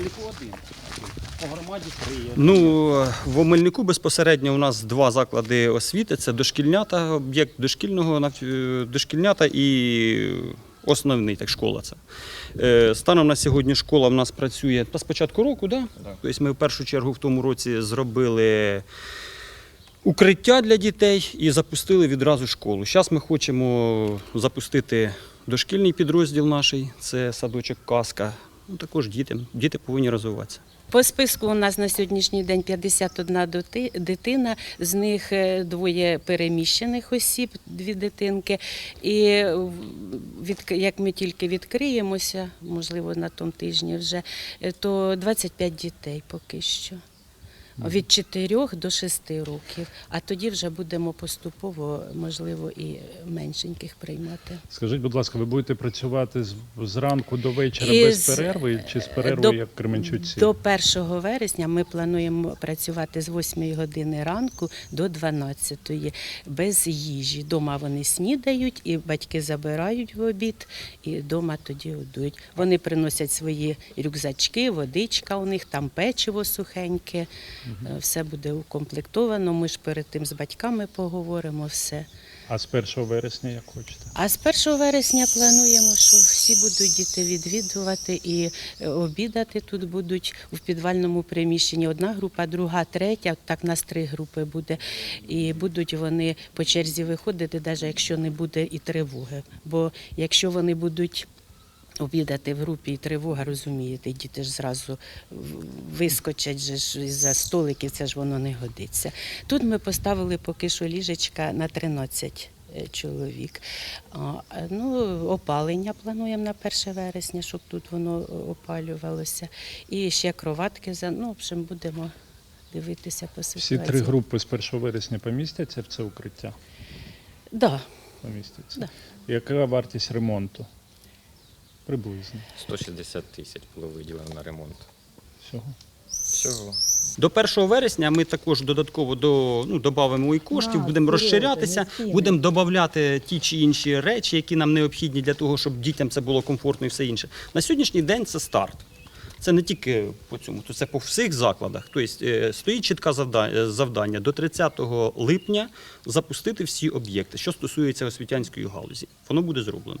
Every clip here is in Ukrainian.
Омельнику один. По громаді три. Ну, в Омельнику безпосередньо у нас два заклади освіти: це дошкільнята, об'єкт дошкільного нав- е, дошкільнята і основний, так школа це. Е, Станом на сьогодні школа в нас працює та з початку року, да? Тобто ми в першу чергу в тому році зробили укриття для дітей і запустили відразу школу. Зараз ми хочемо запустити дошкільний підрозділ наш, це садочок Казка. Ну, також діти. Діти повинні розвиватися. По списку у нас на сьогоднішній день 51 дитина, з них е, двоє переміщених осіб, дві дитинки. І від, як ми тільки відкриємося, можливо, на тому тижні вже, е, то 25 дітей поки що. Від 4 до 6 років, а тоді вже будемо поступово, можливо, і меншеньких приймати. Скажіть, будь ласка, ви будете працювати з зранку до вечора Із- без перерви чи з перервою, як в Кременчуці? До 1 вересня ми плануємо працювати з 8 години ранку до 12 без їжі. Дома вони снідають, і батьки забирають в обід, і вдома тоді годують. Вони приносять свої рюкзачки, водичка у них, там печиво сухеньке. Е, Все буде укомплектовано. Ми ж перед тим з батьками поговоримо все. А з 1 вересня як хочете? А з 1 вересня плануємо, що всі будуть діти відвідувати і е, обідати тут будуть в підвальному приміщенні. Одна група, друга, третя. Так нас три групи буде. І будуть вони по черзі виходити, навіть якщо не буде і тривоги. Бо якщо вони будуть. Обідати в групі і тривога, розумієте, діти ж зразу вискочать же ж за столиків, це ж воно не годиться. Тут ми поставили поки що ліжечка на 13 е, чоловік. Е, ну, опалення плануємо на 1 вересня, щоб тут воно е, опалювалося. І ще кроватки, ну, в общем, будемо дивитися по Всі три групи з 1 вересня помістяться в це укриття? Да. Помістяться. Да. Яка вартість ремонту? Приблизно. 160 тисяч було виділено на ремонт. Всього. Всього. До 1 вересня ми також додатково до, ну, додамо і коштів, Да, будемо розширятися, будемо додати ті чи інші речі, які нам необхідні для того, щоб дітям це було комфортно і все інше. На сьогоднішній день це старт. Це не тільки по цьому, то це по всіх закладах. Тобто е, стоїть чітке завдання до 30 липня запустити всі об'єкти, що стосується освітянської галузі. Воно буде зроблено.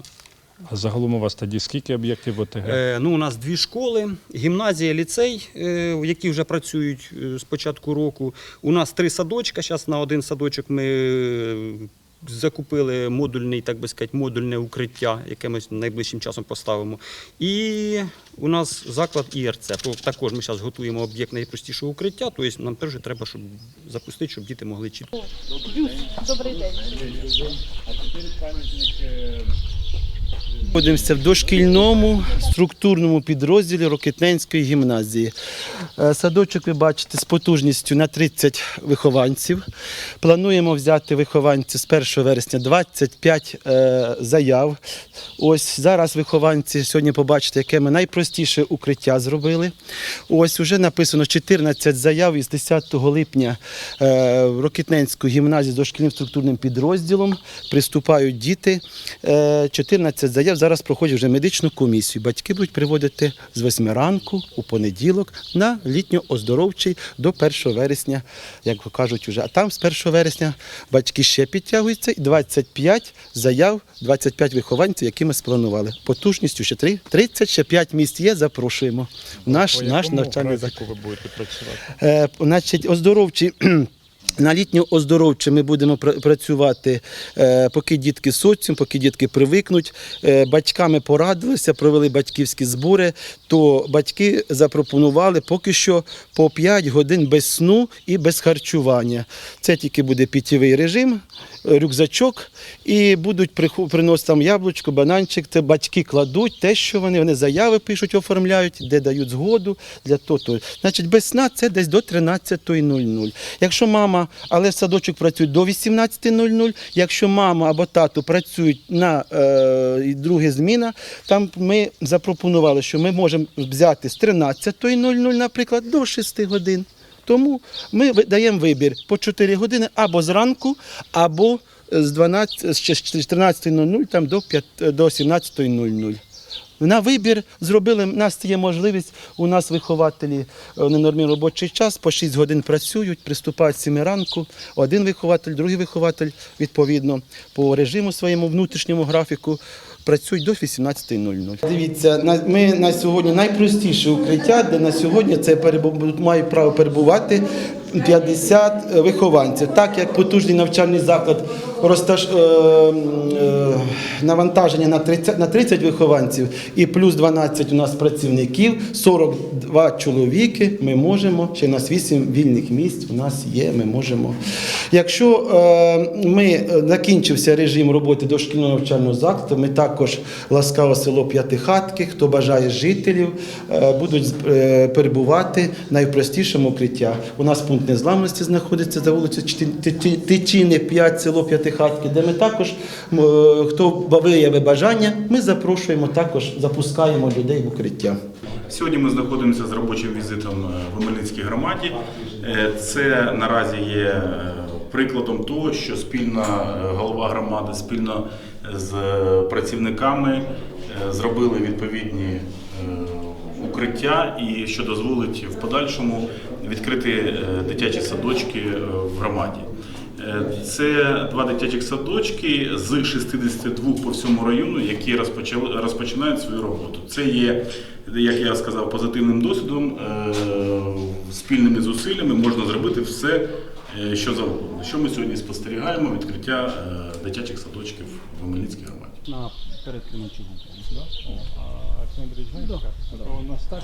А загалом у вас тоді скільки об'єктів ОТГ? Е, ну, у нас дві школи, гімназія, ліцей, е, які вже працюють е, з початку року. У нас три садочка. Зараз на один садочок ми е, закупили модульний, так би сказати, модульне укриття, яке ми найближчим часом поставимо. І у нас заклад ІРЦ. То Також ми зараз готуємо об'єкт найпростішого укриття. Тобто нам теж треба, щоб запустити, щоб діти могли чітко. Знаходимося в дошкільному структурному підрозділі Рокетненської гімназії. Е, Садочок ви бачите з потужністю на 30 вихованців. Плануємо взяти вихованців з 1 вересня 25 е, заяв. Ось зараз вихованці сьогодні побачите, яке ми найпростіше укриття зробили. Ось вже написано 14 заяв із 10 липня е, в Рокетненську гімназію з дошкільним структурним підрозділом приступають діти. Е, 14 заяв зараз проходять вже медичну комісію. Батьки будуть приводити з 8 ранку у понеділок на літньо-оздоровчий до 1 вересня, як кажуть уже. А там з 1 вересня батьки ще підтягуються і 25 заяв, 25 вихованців, які ми спланували. Потужністю ще три- 30, ще 5 місць є, запрошуємо. Наш, По наш навчальний заклад. ви будете працювати? Е, Значить, оздоровчі. На літньо оздоровче ми будемо працювати, е, поки дітки соціум, поки дітки привикнуть. Е, Батьками порадилися, провели батьківські збори, то батьки запропонували поки що по 5 годин без сну і без харчування. Це тільки буде питєвий режим, рюкзачок, і будуть приносити там яблучко, бананчик. Це батьки кладуть те, що вони, вони заяви пишуть, оформляють, де дають згоду для того. Значить, без сна це десь до 13.00. Якщо мама, але садочок працюють до 18.00, якщо мама або тато працюють на е, і друга зміна, там ми запропонували, що ми можемо взяти з 13.00, наприклад, до 6 годин. Тому ми даємо вибір по 4 години або зранку, або з 12, з 14.00 там до, 5, до 17.00. На вибір зробили, у нас є можливість, у нас вихователі е, на робочий час по 6 годин працюють, приступають з 7 ранку. Один вихователь, другий вихователь, відповідно, по режиму своєму внутрішньому графіку. Працюють до 18.00. Дивіться, ми на сьогодні найпростіше укриття, де на сьогодні це мають право перебувати 50 вихованців. Так як потужний навчальний заклад розташ... е, е, навантаження на 30, на 30 вихованців і плюс 12 у нас працівників, 42 чоловіки, ми можемо, ще у нас 8 вільних місць у нас є, ми можемо. Якщо е, ми е, закінчився режим роботи дошкільного навчального закладу, ми також ласкаве село П'ятихатки, хто бажає жителів, е, будуть е, перебувати в найпростішому укриття. У нас пункт незламності знаходиться за Ти- Тичини 5, село П'ятихатки, де ми також, е, хто виявить бажання, ми запрошуємо також, запускаємо людей в укриття. Сьогодні ми знаходимося з робочим візитом е, в Омельницькій громаді. Е, Це наразі є прикладом того, що спільна голова громади спільно з працівниками зробили відповідні укриття, і що дозволить в подальшому відкрити е, дитячі садочки е, в громаді. Е, Це два дитячих садочки з 62 по всьому району, які розпочали розпочинають свою роботу. Це є, як я сказав, позитивним досвідом. Спільними зусиллями можна зробити все, що завгодно. Що ми сьогодні спостерігаємо? Відкриття е, дитячих садочків в Хмельницькій громаді. На перед Кременчугом. А Арсеній Андрійович, знаєте, як? Такого у нас так,